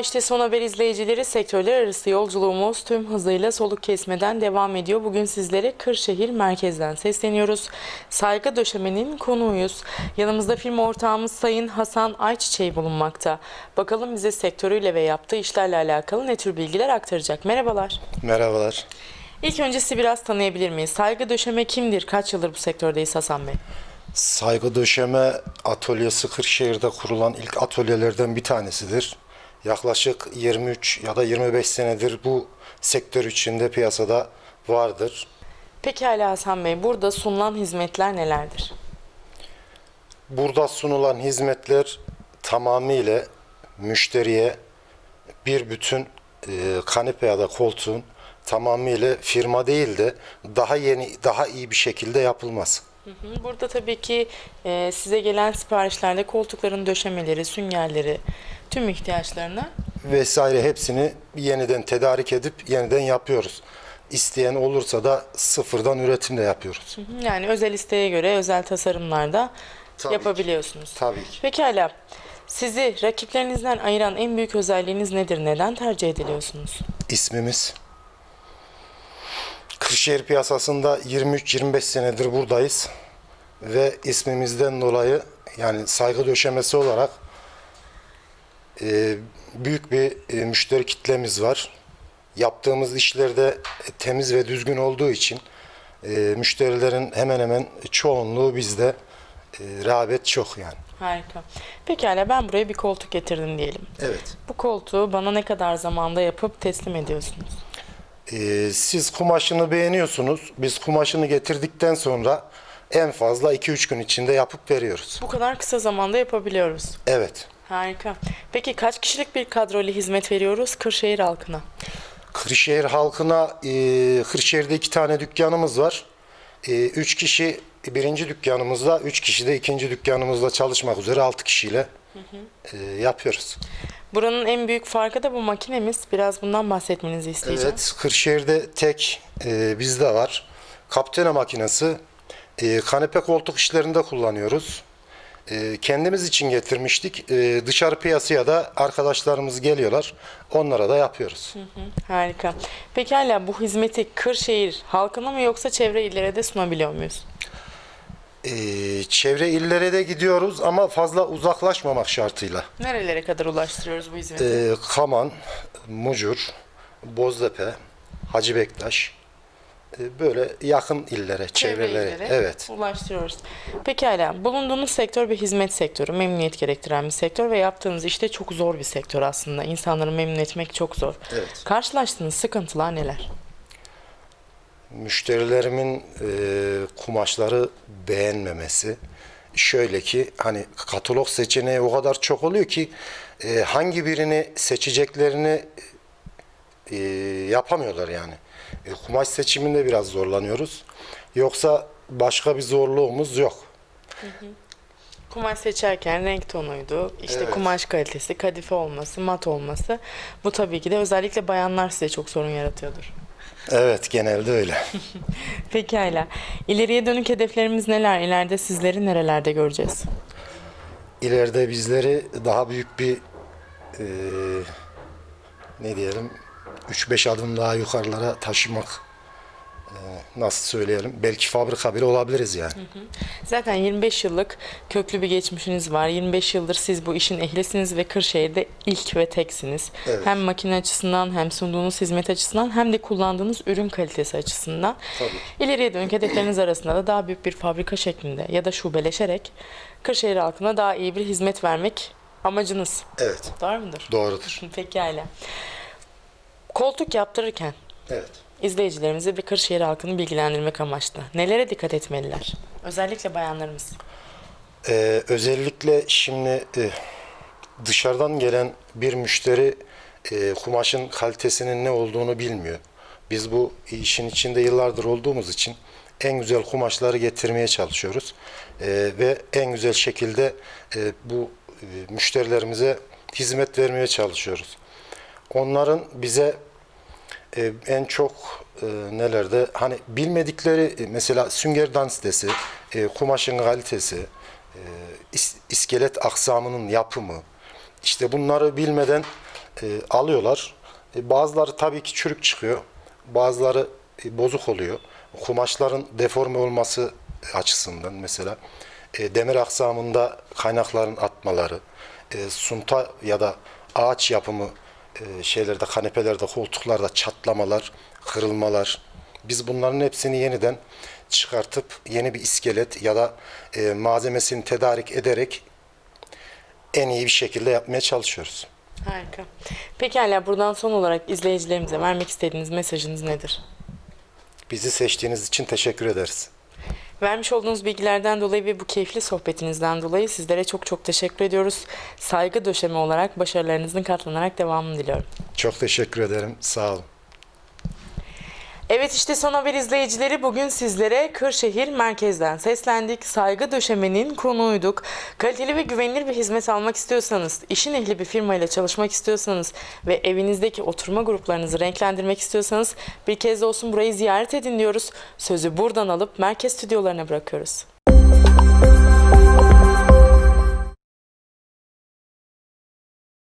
İşte son haber izleyicileri sektörler arası yolculuğumuz tüm hızıyla soluk kesmeden devam ediyor. Bugün sizlere Kırşehir merkezden sesleniyoruz. Saygı döşemenin konuğuyuz. Yanımızda film ortağımız Sayın Hasan Ayçiçeği bulunmakta. Bakalım bize sektörüyle ve yaptığı işlerle alakalı ne tür bilgiler aktaracak. Merhabalar. Merhabalar. İlk önce sizi biraz tanıyabilir miyiz? Saygı döşeme kimdir? Kaç yıldır bu sektördeyiz Hasan Bey? Saygı Döşeme Atölyesi Kırşehir'de kurulan ilk atölyelerden bir tanesidir. Yaklaşık 23 ya da 25 senedir bu sektör içinde piyasada vardır. Pekala Hasan Bey, burada sunulan hizmetler nelerdir? Burada sunulan hizmetler tamamıyla müşteriye bir bütün e, kanepe ya da koltuğun tamamıyla firma değil de daha yeni, daha iyi bir şekilde yapılması. Burada tabii ki e, size gelen siparişlerde koltukların döşemeleri, süngerleri, tüm ihtiyaçlarını vesaire hepsini yeniden tedarik edip yeniden yapıyoruz. İsteyen olursa da sıfırdan üretim de yapıyoruz. yani özel isteğe göre özel tasarımlarda Tabii ki. yapabiliyorsunuz. Tabii ki. Pekala. Sizi rakiplerinizden ayıran en büyük özelliğiniz nedir? Neden tercih ediliyorsunuz? İsmimiz Kırşehir piyasasında 23-25 senedir buradayız ve ismimizden dolayı yani saygı döşemesi olarak e, büyük bir e, müşteri kitlemiz var. Yaptığımız işlerde temiz ve düzgün olduğu için e, müşterilerin hemen hemen çoğunluğu bizde e, rağbet çok yani. Harika. Pekala ben buraya bir koltuk getirdim diyelim. Evet. Bu koltuğu bana ne kadar zamanda yapıp teslim ediyorsunuz? Ee, siz kumaşını beğeniyorsunuz. Biz kumaşını getirdikten sonra en fazla 2-3 gün içinde yapıp veriyoruz. Bu kadar kısa zamanda yapabiliyoruz. Evet. Harika. Peki kaç kişilik bir kadroyla hizmet veriyoruz Kırşehir halkına? Kırşehir halkına e, Kırşehir'de iki tane dükkanımız var. E, üç kişi birinci dükkanımızda, üç kişi de ikinci dükkanımızda çalışmak üzere altı kişiyle e, yapıyoruz. Buranın en büyük farkı da bu makinemiz. Biraz bundan bahsetmenizi isteyeceğim. Evet, Kırşehir'de tek e, bizde var. Kaptene makinesi. E, kanepe koltuk işlerinde kullanıyoruz. E, kendimiz için getirmiştik. E, dışarı piyasaya da arkadaşlarımız geliyorlar. Onlara da yapıyoruz. Harika. Pekala bu hizmeti Kırşehir halkına mı yoksa çevre illere de sunabiliyor muyuz? E, çevre illere de gidiyoruz ama fazla uzaklaşmamak şartıyla. Nerelere kadar ulaştırıyoruz bu hizmeti? E, Kaman, Mucur, Boztepe, Hacı Bektaş böyle yakın illere, çevrelere. Evet. ulaştırıyoruz. Pekala. Bulunduğunuz sektör bir hizmet sektörü, memnuniyet gerektiren bir sektör ve yaptığınız işte çok zor bir sektör aslında. İnsanları memnun etmek çok zor. Evet. Karşılaştığınız sıkıntılar neler? müşterilerimin e, kumaşları beğenmemesi. Şöyle ki hani katalog seçeneği o kadar çok oluyor ki e, hangi birini seçeceklerini e, yapamıyorlar yani. E, kumaş seçiminde biraz zorlanıyoruz. Yoksa başka bir zorluğumuz yok. Kumaş seçerken renk tonuydu, işte Evet. kumaş kalitesi, kadife olması, mat olması. Bu tabii ki de özellikle bayanlar size çok sorun yaratıyordur. Evet genelde öyle. Pekala. İleriye dönük hedeflerimiz neler? İleride sizleri nerelerde göreceğiz? İleride bizleri daha büyük bir e, ne diyelim 3-5 adım daha yukarılara taşımak e, nasıl söyleyelim belki fabrika bile olabiliriz yani. Zaten 25 yıllık köklü bir geçmişiniz var. 25 yıldır siz bu işin ehlisiniz ve Kırşehir'de ilk ve teksiniz. Evet. Hem makine açısından hem sunduğunuz hizmet açısından hem de kullandığınız ürün kalitesi açısından. Tabii. İleriye dönük hedefleriniz arasında da daha büyük bir fabrika şeklinde ya da şubeleşerek Kırşehir halkına daha iyi bir hizmet vermek amacınız. Evet Doğru mudur? doğrudur. Pekala. Koltuk yaptırırken Evet. izleyicilerimizi ve Kırşehir halkını bilgilendirmek amaçlı nelere dikkat etmeliler? Özellikle bayanlarımız. Ee, özellikle şimdi e, dışarıdan gelen bir müşteri e, kumaşın kalitesinin ne olduğunu bilmiyor. Biz bu işin içinde yıllardır olduğumuz için en güzel kumaşları getirmeye çalışıyoruz. Ee, ve en güzel şekilde e, bu e, müşterilerimize hizmet vermeye çalışıyoruz. Onların bize e, en çok e, nelerde hani bilmedikleri e, mesela sünger densitesi, e, kumaşın kalitesi, e, is- iskelet aksamının yapımı işte bunları bilmeden e, alıyorlar. E, bazıları tabii ki çürük çıkıyor. Bazıları e, bozuk oluyor. Kumaşların deforme olması açısından mesela e, demir aksamında kaynakların atmaları, e, sunta ya da ağaç yapımı e, şeylerde, kanepelerde, koltuklarda çatlamalar, kırılmalar. Biz bunların hepsini yeniden çıkartıp yeni bir iskelet ya da e, malzemesini tedarik ederek en iyi bir şekilde yapmaya çalışıyoruz. Harika. Pekala buradan son olarak izleyicilerimize vermek istediğiniz mesajınız nedir? Bizi seçtiğiniz için teşekkür ederiz. Vermiş olduğunuz bilgilerden dolayı ve bu keyifli sohbetinizden dolayı sizlere çok çok teşekkür ediyoruz. Saygı döşemi olarak başarılarınızın katlanarak devamını diliyorum. Çok teşekkür ederim. Sağ olun. Evet işte son haber izleyicileri bugün sizlere Kırşehir merkezden seslendik. Saygı döşemenin konuğuyduk. Kaliteli ve güvenilir bir hizmet almak istiyorsanız, işin ehli bir firmayla çalışmak istiyorsanız ve evinizdeki oturma gruplarınızı renklendirmek istiyorsanız bir kez de olsun burayı ziyaret edin diyoruz. Sözü buradan alıp merkez stüdyolarına bırakıyoruz.